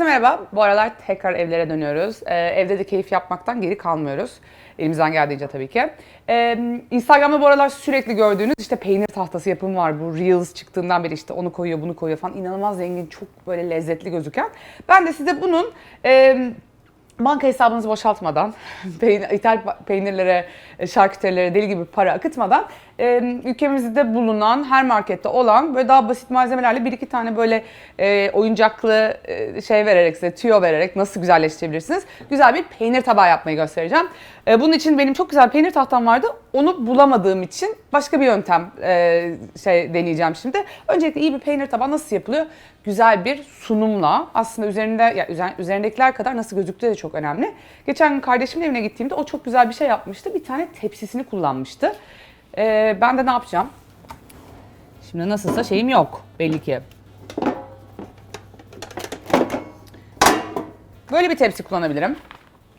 Herkese merhaba. Bu aralar tekrar evlere dönüyoruz. Ee, evde de keyif yapmaktan geri kalmıyoruz. Elimizden geldiğince tabii ki. Ee, Instagram'da bu aralar sürekli gördüğünüz işte peynir tahtası yapımı var. Bu Reels çıktığından beri işte onu koyuyor, bunu koyuyor falan. İnanılmaz zengin, çok böyle lezzetli gözüken. Ben de size bunun... e, banka hesabınızı boşaltmadan, peynir, ithal peynirlere, şarküterilere deli gibi para akıtmadan e, ülkemizde bulunan her markette olan böyle daha basit malzemelerle bir iki tane böyle e, oyuncaklı e, şey vererek size tüyo vererek nasıl güzelleştirebilirsiniz? Güzel bir peynir tabağı yapmayı göstereceğim. E, bunun için benim çok güzel peynir tahtam vardı. Onu bulamadığım için başka bir yöntem e, şey deneyeceğim şimdi. Öncelikle iyi bir peynir tabağı nasıl yapılıyor? Güzel bir sunumla aslında üzerinde ya üzer- üzerindekiler kadar nasıl gözüktüğü de çok önemli. Geçen gün kardeşimin evine gittiğimde o çok güzel bir şey yapmıştı. Bir tane tepsisini kullanmıştı. E, ben de ne yapacağım? Şimdi nasılsa şeyim yok belli ki. Böyle bir tepsi kullanabilirim.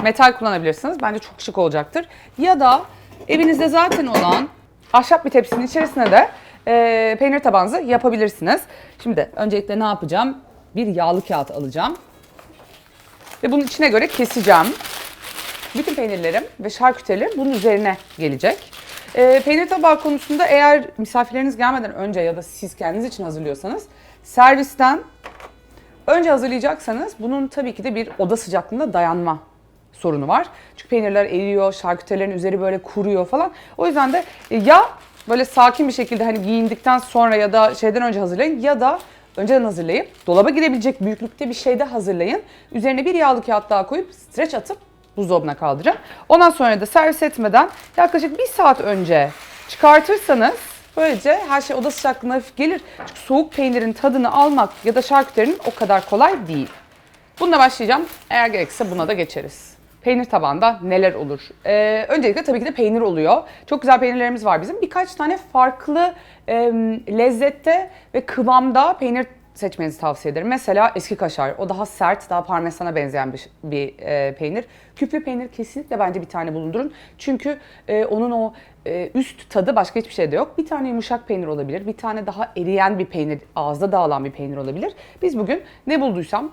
Metal kullanabilirsiniz. Bence çok şık olacaktır. Ya da evinizde zaten olan ahşap bir tepsinin içerisine de e, peynir tabağınızı yapabilirsiniz. Şimdi öncelikle ne yapacağım? Bir yağlı kağıt alacağım. Ve bunun içine göre keseceğim. Bütün peynirlerim ve şarküterilerim bunun üzerine gelecek. E, peynir tabağı konusunda eğer misafirleriniz gelmeden önce ya da siz kendiniz için hazırlıyorsanız servisten Önce hazırlayacaksanız bunun tabii ki de bir oda sıcaklığında dayanma sorunu var. Çünkü peynirler eriyor, şarküterilerin üzeri böyle kuruyor falan. O yüzden de ya böyle sakin bir şekilde hani giyindikten sonra ya da şeyden önce hazırlayın ya da önceden hazırlayıp dolaba girebilecek büyüklükte bir şeyde hazırlayın. Üzerine bir yağlı kağıt daha koyup streç atıp buzdolabına kaldırın. Ondan sonra da servis etmeden yaklaşık bir saat önce çıkartırsanız Böylece her şey oda sıcaklığına hafif gelir. Çünkü soğuk peynirin tadını almak ya da şarküterinin o kadar kolay değil. Bununla başlayacağım. Eğer gerekirse buna da geçeriz. Peynir tabağında neler olur? Ee, öncelikle tabii ki de peynir oluyor. Çok güzel peynirlerimiz var bizim. Birkaç tane farklı e, lezzette ve kıvamda peynir seçmenizi tavsiye ederim. Mesela eski kaşar. O daha sert, daha parmesana benzeyen bir, bir e, peynir. Küplü peynir kesinlikle bence bir tane bulundurun. Çünkü e, onun o e, üst tadı başka hiçbir şeyde yok. Bir tane yumuşak peynir olabilir. Bir tane daha eriyen bir peynir, ağızda dağılan bir peynir olabilir. Biz bugün ne bulduysam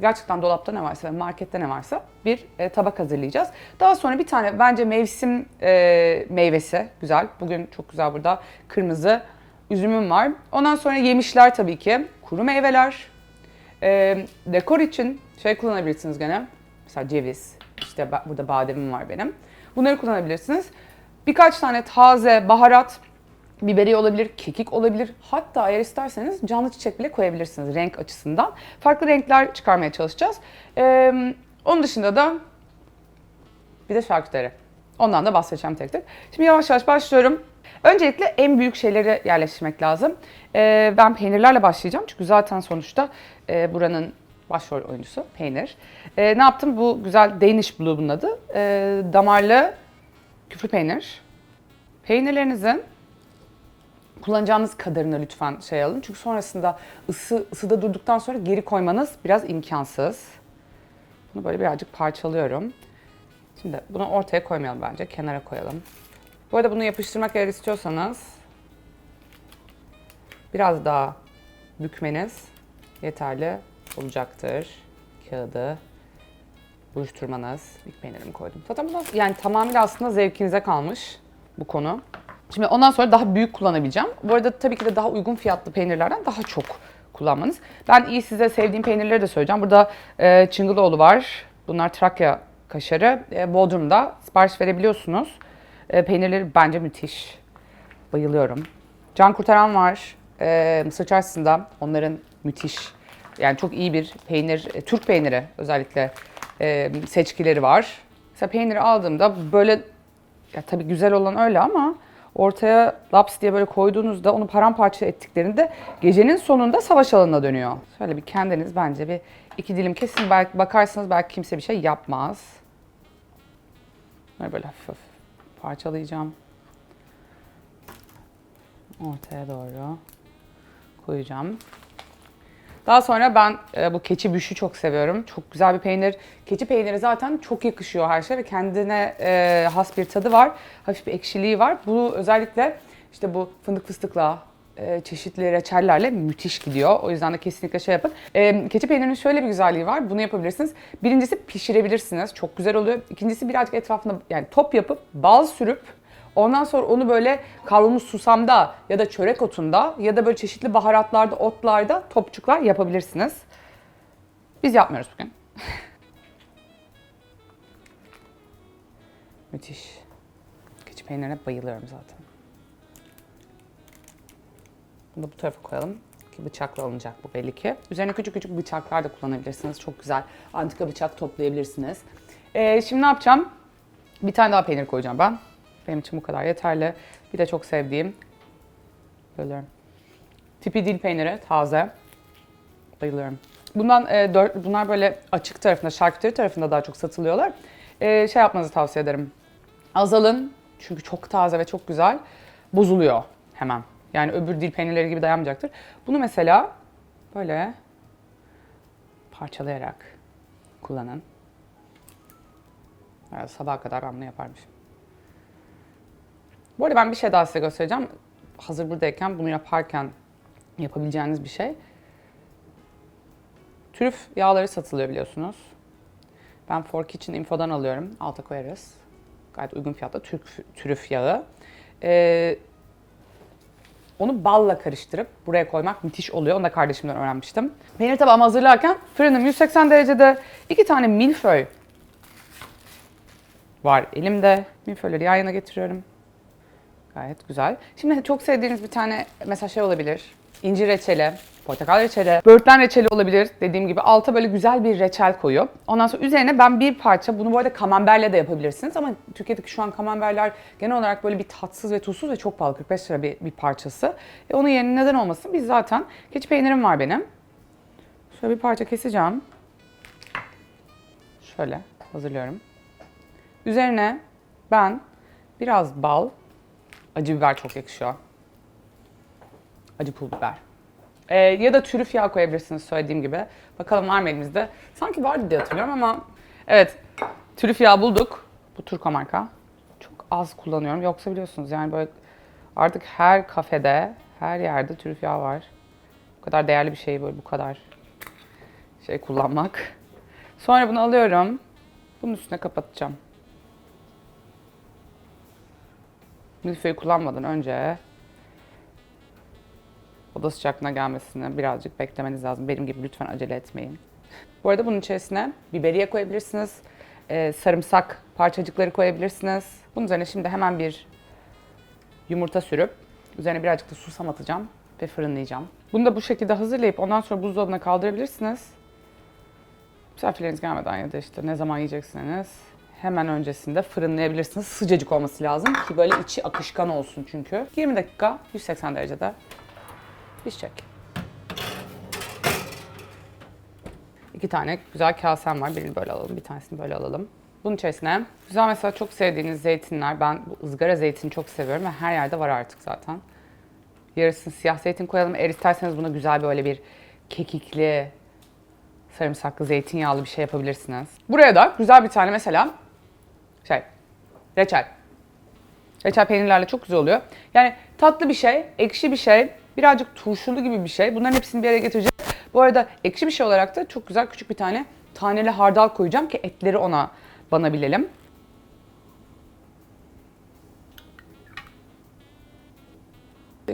gerçekten dolapta ne varsa markette ne varsa bir e, tabak hazırlayacağız. Daha sonra bir tane bence mevsim e, meyvesi güzel. Bugün çok güzel burada kırmızı üzümüm var. Ondan sonra yemişler tabii ki. Kuru meyveler. E, dekor için şey kullanabilirsiniz gene. Mesela ceviz. İşte burada bademim var benim. Bunları kullanabilirsiniz. Birkaç tane taze baharat, biberi olabilir, kekik olabilir. Hatta eğer isterseniz canlı çiçek bile koyabilirsiniz renk açısından. Farklı renkler çıkarmaya çalışacağız. Ee, onun dışında da bir de şarküteri. Ondan da bahsedeceğim tek tek. Şimdi yavaş yavaş başlıyorum. Öncelikle en büyük şeyleri yerleştirmek lazım. Ee, ben peynirlerle başlayacağım çünkü zaten sonuçta e, buranın başrol oyuncusu peynir. Ee, ne yaptım? Bu güzel Danish Blue bunun adı. Ee, damarlı küflü peynir. Peynirlerinizin kullanacağınız kadarını lütfen şey alın. Çünkü sonrasında ısı, ısıda durduktan sonra geri koymanız biraz imkansız. Bunu böyle birazcık parçalıyorum. Şimdi bunu ortaya koymayalım bence. Kenara koyalım. Bu arada bunu yapıştırmak eğer istiyorsanız biraz daha bükmeniz yeterli olacaktır. Kağıdı buluşturmanız. İlk peynirimi koydum. Zaten bu da yani tamamıyla aslında zevkinize kalmış bu konu. Şimdi ondan sonra daha büyük kullanabileceğim. Bu arada tabii ki de daha uygun fiyatlı peynirlerden daha çok kullanmanız. Ben iyi size sevdiğim peynirleri de söyleyeceğim. Burada e, Çıngıloğlu var. Bunlar Trakya kaşarı. E, Bodrum'da sipariş verebiliyorsunuz. E, peynirleri bence müthiş. Bayılıyorum. Can Kurtaran var. E, Mısır Çarşısı'nda. Onların müthiş. Yani çok iyi bir peynir, e, Türk peyniri özellikle e, seçkileri var. Mesela peyniri aldığımda böyle ya tabii güzel olan öyle ama ortaya laps diye böyle koyduğunuzda onu paramparça ettiklerinde gecenin sonunda savaş alanına dönüyor. Şöyle bir kendiniz bence bir iki dilim kesin belki bakarsanız belki kimse bir şey yapmaz. Böyle hafif hafif parçalayacağım. Ortaya doğru koyacağım. Daha sonra ben e, bu keçi büşü çok seviyorum. Çok güzel bir peynir. Keçi peyniri zaten çok yakışıyor her şeye ve kendine e, has bir tadı var. Hafif bir ekşiliği var. Bu özellikle işte bu fındık fıstıkla e, çeşitli reçellerle müthiş gidiyor. O yüzden de kesinlikle şey yapın. E, keçi peynirinin şöyle bir güzelliği var. Bunu yapabilirsiniz. Birincisi pişirebilirsiniz. Çok güzel oluyor. İkincisi birazcık etrafına yani top yapıp bal sürüp Ondan sonra onu böyle kavrulmuş susamda ya da çörek otunda ya da böyle çeşitli baharatlarda, otlarda topçuklar yapabilirsiniz. Biz yapmıyoruz bugün. Müthiş. Keçi peynirine bayılıyorum zaten. Bunu da bu tarafa koyalım ki bıçakla alınacak bu belli ki. Üzerine küçük küçük bıçaklar da kullanabilirsiniz. Çok güzel antika bıçak toplayabilirsiniz. Ee, şimdi ne yapacağım? Bir tane daha peynir koyacağım ben. Benim için bu kadar yeterli. Bir de çok sevdiğim böyle tipi dil peyniri taze. Bayılıyorum. Bundan e, dört, bunlar böyle açık tarafında, şarküteri tarafında daha çok satılıyorlar. E, şey yapmanızı tavsiye ederim. Az alın çünkü çok taze ve çok güzel. Bozuluyor hemen. Yani öbür dil peynirleri gibi dayanmayacaktır. Bunu mesela böyle parçalayarak kullanın. Evet, sabaha kadar ben bunu yaparmışım. Bu arada ben bir şey daha size göstereceğim. Hazır buradayken bunu yaparken yapabileceğiniz bir şey. Trüf yağları satılıyor biliyorsunuz. Ben For Kitchen Info'dan alıyorum. Alta koyarız. Gayet uygun fiyatta trüf, trüf yağı. Ee, onu balla karıştırıp buraya koymak müthiş oluyor. Onu da kardeşimden öğrenmiştim. Peynir tabağımı hazırlarken fırınım 180 derecede iki tane milföy var elimde. Milföyleri yan yana getiriyorum. Gayet güzel. Şimdi çok sevdiğiniz bir tane mesela şey olabilir. İncir reçeli, portakal reçeli, böğürtlen reçeli olabilir. Dediğim gibi alta böyle güzel bir reçel koyup ondan sonra üzerine ben bir parça bunu bu arada kamemberle de yapabilirsiniz ama Türkiye'deki şu an kamemberler genel olarak böyle bir tatsız ve tuzsuz ve çok pahalı 45 lira bir, bir parçası. E onun yerine neden olmasın? Biz zaten keçi peynirim var benim. Şöyle bir parça keseceğim. Şöyle hazırlıyorum. Üzerine ben biraz bal, acı biber çok yakışıyor. Acı pul biber. Ee, ya da trüf yağ koyabilirsiniz söylediğim gibi. Bakalım var mı elimizde? Sanki vardı diye hatırlıyorum ama evet trüf yağ bulduk. Bu Turko marka. Çok az kullanıyorum. Yoksa biliyorsunuz yani böyle artık her kafede, her yerde trüf yağ var. Bu kadar değerli bir şey böyle bu kadar şey kullanmak. Sonra bunu alıyorum. Bunun üstüne kapatacağım. Milföyü kullanmadan önce oda sıcaklığına gelmesini birazcık beklemeniz lazım. Benim gibi lütfen acele etmeyin. Bu arada bunun içerisine biberiye koyabilirsiniz. Ee, sarımsak parçacıkları koyabilirsiniz. Bunun üzerine şimdi hemen bir yumurta sürüp üzerine birazcık da susam atacağım ve fırınlayacağım. Bunu da bu şekilde hazırlayıp ondan sonra buzdolabına kaldırabilirsiniz. Misafirleriniz gelmeden ya da işte ne zaman yiyeceksiniz hemen öncesinde fırınlayabilirsiniz. Sıcacık olması lazım ki böyle içi akışkan olsun çünkü. 20 dakika 180 derecede pişecek. İki tane güzel kasem var. Birini böyle alalım, bir tanesini böyle alalım. Bunun içerisine güzel mesela çok sevdiğiniz zeytinler. Ben bu ızgara zeytini çok seviyorum ve her yerde var artık zaten. Yarısını siyah zeytin koyalım. Eğer isterseniz buna güzel böyle bir kekikli, sarımsaklı, zeytinyağlı bir şey yapabilirsiniz. Buraya da güzel bir tane mesela şey, reçel. Reçel peynirlerle çok güzel oluyor. Yani tatlı bir şey, ekşi bir şey, birazcık turşulu gibi bir şey. Bunların hepsini bir araya getireceğiz. Bu arada ekşi bir şey olarak da çok güzel küçük bir tane taneli hardal koyacağım ki etleri ona banabilelim.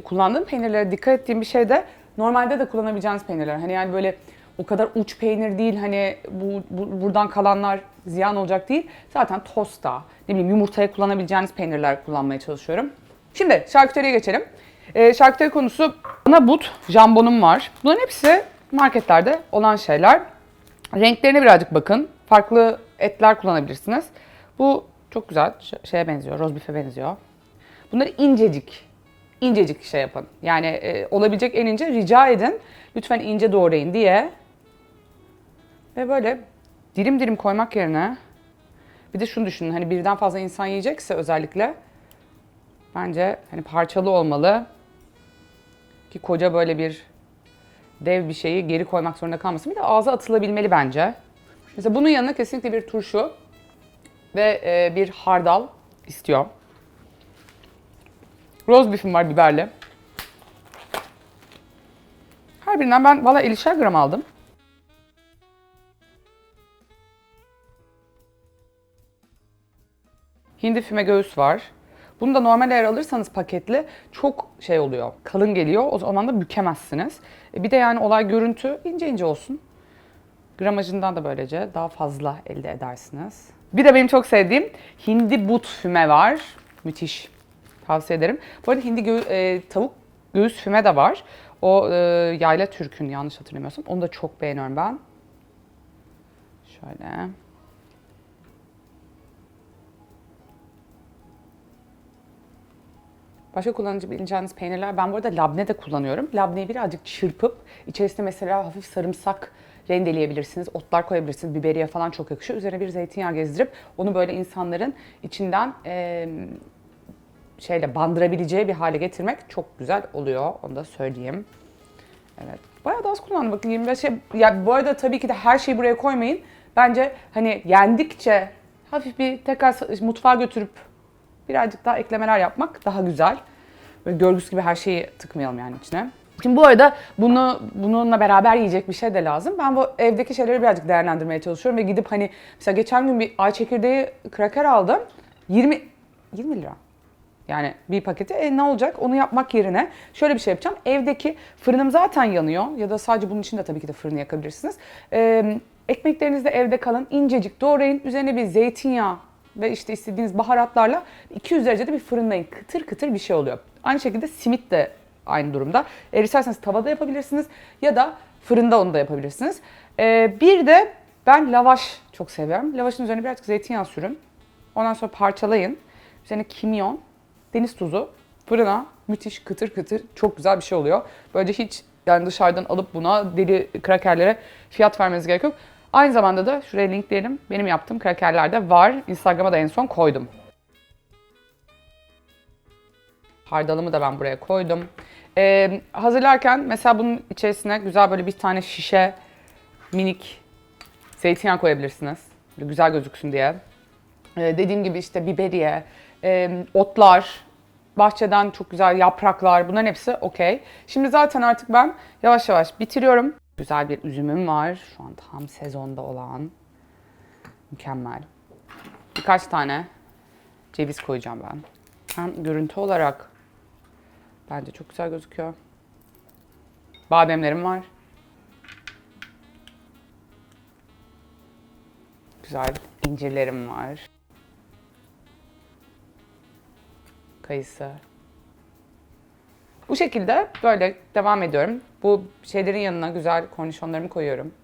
Kullandığım peynirlere dikkat ettiğim bir şey de normalde de kullanabileceğiniz peynirler. Hani yani böyle o kadar uç peynir değil hani bu, bu buradan kalanlar ziyan olacak değil. Zaten tosta, ne bileyim yumurtaya kullanabileceğiniz peynirler kullanmaya çalışıyorum. Şimdi şarküteriye geçelim. Ee, şarküteri konusu ana but, jambonum var. Bunların hepsi marketlerde olan şeyler. Renklerine birazcık bakın. Farklı etler kullanabilirsiniz. Bu çok güzel şeye benziyor, rozbife benziyor. Bunları incecik, incecik şey yapın. Yani e, olabilecek en ince rica edin. Lütfen ince doğrayın diye. Ve böyle dilim dilim koymak yerine bir de şunu düşünün hani birden fazla insan yiyecekse özellikle bence hani parçalı olmalı ki koca böyle bir dev bir şeyi geri koymak zorunda kalmasın. Bir de ağza atılabilmeli bence. Mesela bunun yanına kesinlikle bir turşu ve e, bir hardal istiyor. Roast beef'im var biberli. Her birinden ben valla 50'şer gram aldım. Hindi füme göğüs var. Bunu da normal eğer alırsanız paketli çok şey oluyor. Kalın geliyor. O zaman da bükemezsiniz. E bir de yani olay görüntü ince ince olsun. Gramajından da böylece daha fazla elde edersiniz. Bir de benim çok sevdiğim hindi but füme var. Müthiş. Tavsiye ederim. Bu arada hindi gö- e, tavuk göğüs füme de var. O e, yayla türkün yanlış hatırlamıyorsam. Onu da çok beğeniyorum ben. Şöyle. Başka kullanabileceğiniz peynirler. Ben bu arada labne de kullanıyorum. Labneyi birazcık çırpıp içerisine mesela hafif sarımsak rendeleyebilirsiniz. Otlar koyabilirsiniz. Biberiye falan çok yakışıyor. Üzerine bir zeytinyağı gezdirip onu böyle insanların içinden eee, şeyle bandırabileceği bir hale getirmek çok güzel oluyor. Onu da söyleyeyim. Evet. Bayağı da az kullandım. Bakın 25 şey. Ya bu arada tabii ki de her şeyi buraya koymayın. Bence hani yendikçe hafif bir tekrar mutfağa götürüp birazcık daha eklemeler yapmak daha güzel. Böyle görgüsü gibi her şeyi tıkmayalım yani içine. Şimdi bu arada bunu bununla beraber yiyecek bir şey de lazım. Ben bu evdeki şeyleri birazcık değerlendirmeye çalışıyorum ve gidip hani mesela geçen gün bir ay çekirdeği kraker aldım. 20 20 lira. Yani bir paketi e, ne olacak onu yapmak yerine şöyle bir şey yapacağım. Evdeki fırınım zaten yanıyor ya da sadece bunun için de tabii ki de fırını yakabilirsiniz. Ee, ekmekleriniz de evde kalın incecik doğrayın. Üzerine bir zeytinyağı ve işte istediğiniz baharatlarla 200 derecede bir fırınlayın. Kıtır kıtır bir şey oluyor. Aynı şekilde simit de aynı durumda. Eğer isterseniz tavada yapabilirsiniz ya da fırında onu da yapabilirsiniz. Ee, bir de ben lavaş çok seviyorum. Lavaşın üzerine birazcık zeytinyağı sürün. Ondan sonra parçalayın. Üzerine kimyon, deniz tuzu, fırına müthiş kıtır kıtır çok güzel bir şey oluyor. Böylece hiç yani dışarıdan alıp buna deli krakerlere fiyat vermeniz gerek yok. Aynı zamanda da şuraya linkleyelim. Benim yaptığım krakerler de var. Instagram'a da en son koydum. Hardalımı da ben buraya koydum. Ee, hazırlarken mesela bunun içerisine güzel böyle bir tane şişe minik zeytinyağı koyabilirsiniz. Böyle güzel gözüksün diye. Ee, dediğim gibi işte biberiye, e, otlar, bahçeden çok güzel yapraklar bunların hepsi okey. Şimdi zaten artık ben yavaş yavaş bitiriyorum. Güzel bir üzümüm var. Şu an tam sezonda olan. Mükemmel. Birkaç tane ceviz koyacağım ben. Hem görüntü olarak bence çok güzel gözüküyor. Bademlerim var. Güzel incirlerim var. Kayısı. Bu şekilde böyle devam ediyorum. Bu şeylerin yanına güzel kornişonlarımı koyuyorum.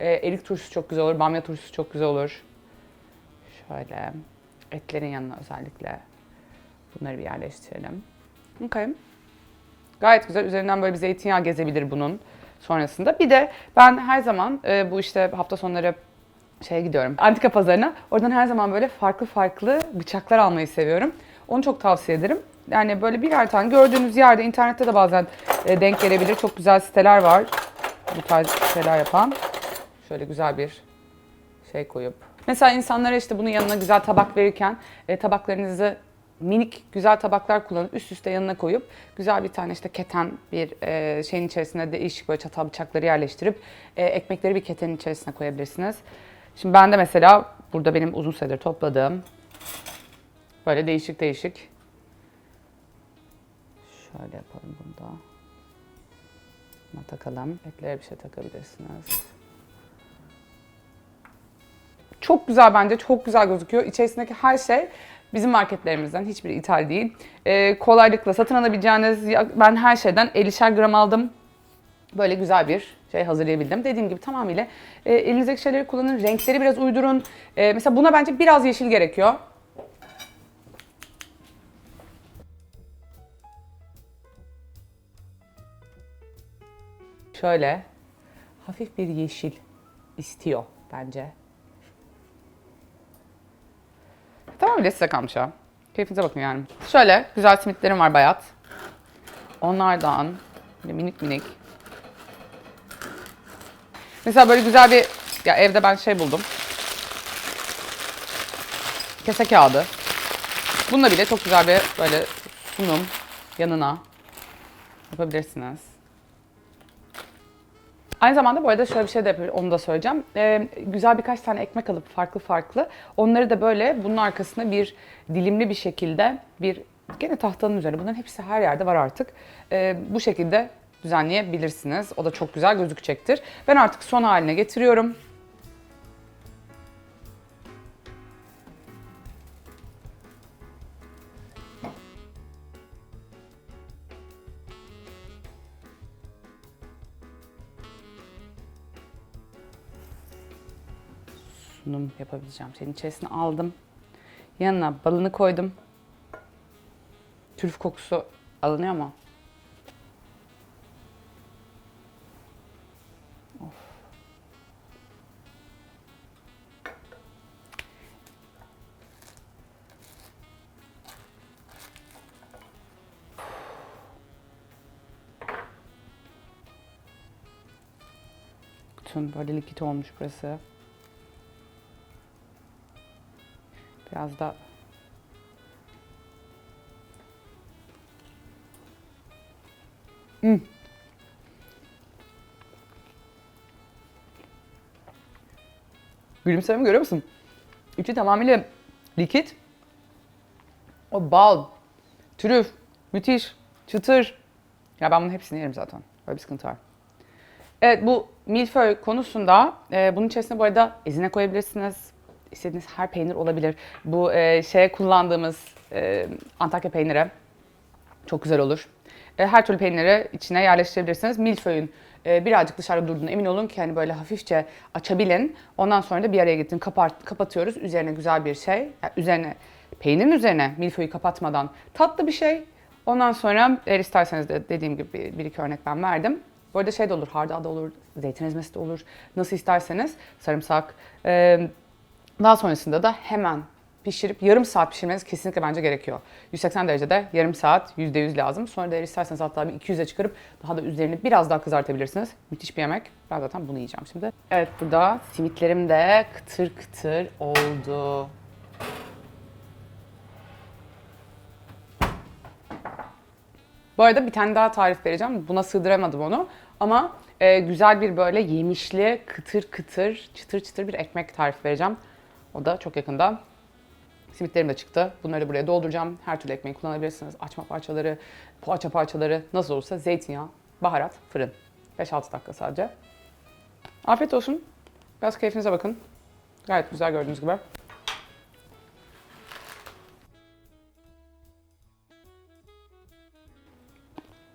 Ee, erik turşusu çok güzel olur, bamya turşusu çok güzel olur. Şöyle etlerin yanına özellikle bunları bir yerleştirelim. Okay. Gayet güzel. Üzerinden böyle bir zeytinyağı gezebilir bunun sonrasında. Bir de ben her zaman e, bu işte hafta sonları şeye gidiyorum. Antika pazarına. Oradan her zaman böyle farklı farklı bıçaklar almayı seviyorum. Onu çok tavsiye ederim. Yani böyle birer tane gördüğünüz yerde internette de bazen e, denk gelebilir. Çok güzel siteler var. Bu tarz şeyler yapan. Şöyle güzel bir şey koyup. Mesela insanlara işte bunun yanına güzel tabak verirken e, tabaklarınızı minik güzel tabaklar kullanıp üst üste yanına koyup güzel bir tane işte keten bir e, şeyin içerisine değişik böyle çatal bıçakları yerleştirip e, ekmekleri bir ketenin içerisine koyabilirsiniz. Şimdi ben de mesela burada benim uzun süredir topladığım böyle değişik değişik şöyle yapalım bunu da. Buna takalım. Etlere bir şey takabilirsiniz. Çok güzel bence, çok güzel gözüküyor. İçerisindeki her şey bizim marketlerimizden, hiçbiri ithal değil. Ee, kolaylıkla satın alabileceğiniz, ben her şeyden 50'şer gram aldım. Böyle güzel bir şey hazırlayabildim. Dediğim gibi tamamıyla e, elinizdeki şeyleri kullanın, renkleri biraz uydurun. E, mesela buna bence biraz yeşil gerekiyor. Şöyle hafif bir yeşil istiyor bence. Tamam bile size kalmış ha. Keyfinize bakın yani. Şöyle güzel simitlerim var bayat. Onlardan minik minik. Mesela böyle güzel bir ya evde ben şey buldum. Kese kağıdı. Bununla bile çok güzel bir böyle sunum yanına yapabilirsiniz. Aynı zamanda bu arada şöyle bir şey de yapıyorum, onu da söyleyeceğim. Ee, güzel birkaç tane ekmek alıp farklı farklı onları da böyle bunun arkasına bir dilimli bir şekilde bir gene tahtanın üzerine bunların hepsi her yerde var artık. Ee, bu şekilde düzenleyebilirsiniz. O da çok güzel gözükecektir. Ben artık son haline getiriyorum. Sunum yapabileceğim şeyin içerisine aldım. Yanına balını koydum. Trüf kokusu alınıyor mu? Of. Bütün böyle likit olmuş burası. Biraz da Hmm. Gülümsememi görüyor musun? İçi tamamıyla likit. O bal, trüf, müthiş, çıtır. Ya ben bunun hepsini yerim zaten. Böyle bir sıkıntı var. Evet bu milföy konusunda e, bunun içerisine bu arada ezine koyabilirsiniz. İstediğiniz her peynir olabilir. Bu e, şeye kullandığımız e, Antakya peyniri çok güzel olur. E, her türlü peyniri içine yerleştirebilirsiniz. Milföyün e, birazcık dışarıda durduğuna emin olun ki hani böyle hafifçe açabilin. Ondan sonra da bir araya getirin. Kapart, kapatıyoruz. Üzerine güzel bir şey. Yani üzerine peynirin üzerine milföyü kapatmadan tatlı bir şey. Ondan sonra eğer isterseniz de dediğim gibi bir iki örnek ben verdim. Bu arada şey de olur, hardal da olur, zeytin ezmesi de olur. Nasıl isterseniz sarımsak. E, daha sonrasında da hemen pişirip yarım saat pişirmeniz kesinlikle bence gerekiyor. 180 derecede yarım saat %100 lazım. Sonra da isterseniz hatta bir 200'e çıkarıp daha da üzerini biraz daha kızartabilirsiniz. Müthiş bir yemek. Ben zaten bunu yiyeceğim şimdi. Evet burada simitlerim de kıtır kıtır oldu. Bu arada bir tane daha tarif vereceğim. Buna sığdıramadım onu. Ama e, güzel bir böyle yemişli, kıtır kıtır, çıtır çıtır bir ekmek tarifi vereceğim. O da çok yakında. Simitlerim de çıktı. Bunları buraya dolduracağım. Her türlü ekmeği kullanabilirsiniz. Açma parçaları, poğaça parçaları nasıl olursa zeytinyağı, baharat, fırın. 5-6 dakika sadece. Afiyet olsun. Biraz keyfinize bakın. Gayet güzel gördüğünüz gibi.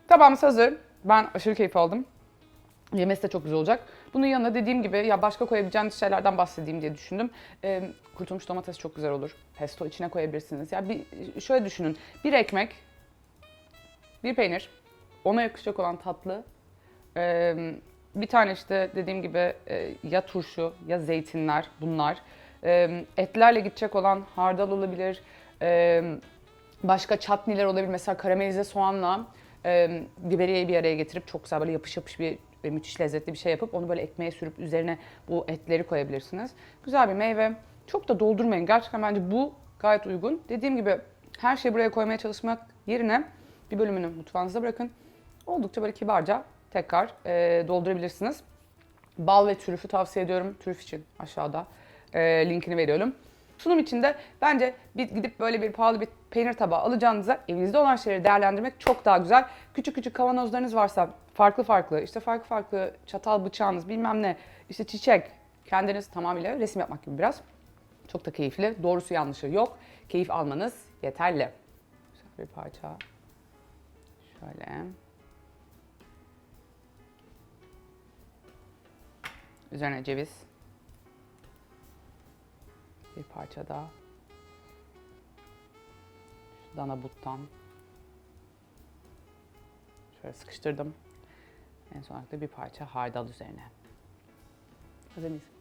Tabağımız hazır. Ben aşırı keyif aldım. Yemesi de çok güzel olacak. Bunun yanına dediğim gibi ya başka koyabileceğiniz şeylerden bahsedeyim diye düşündüm. Ee, kurutulmuş domates çok güzel olur. Pesto içine koyabilirsiniz. Ya bir şöyle düşünün. Bir ekmek, bir peynir, ona yakışacak olan tatlı, ee, bir tane işte dediğim gibi e, ya turşu ya zeytinler bunlar. Ee, etlerle gidecek olan hardal olabilir. Ee, başka çatniler olabilir. Mesela karamelize soğanla e, biberiyeyi bir araya getirip çok güzel böyle yapış yapış bir ve müthiş lezzetli bir şey yapıp onu böyle ekmeğe sürüp üzerine bu etleri koyabilirsiniz. Güzel bir meyve. Çok da doldurmayın. Gerçekten bence bu gayet uygun. Dediğim gibi her şeyi buraya koymaya çalışmak yerine bir bölümünü mutfağınızda bırakın. Oldukça böyle kibarca tekrar e, doldurabilirsiniz. Bal ve trüfü tavsiye ediyorum. Trüf için aşağıda e, linkini veriyorum. Sunum için de bence bir gidip böyle bir pahalı bir peynir tabağı alacağınıza evinizde olan şeyleri değerlendirmek çok daha güzel. Küçük küçük kavanozlarınız varsa farklı farklı işte farklı farklı çatal bıçağınız bilmem ne işte çiçek kendiniz tamamıyla resim yapmak gibi biraz. Çok da keyifli. Doğrusu yanlışı yok. Keyif almanız yeterli. Güzel bir parça. Şöyle. Üzerine ceviz. Bir parça daha. Şu dana buttan. Şöyle sıkıştırdım. En son olarak da bir parça hardal üzerine. Hazır mıyız?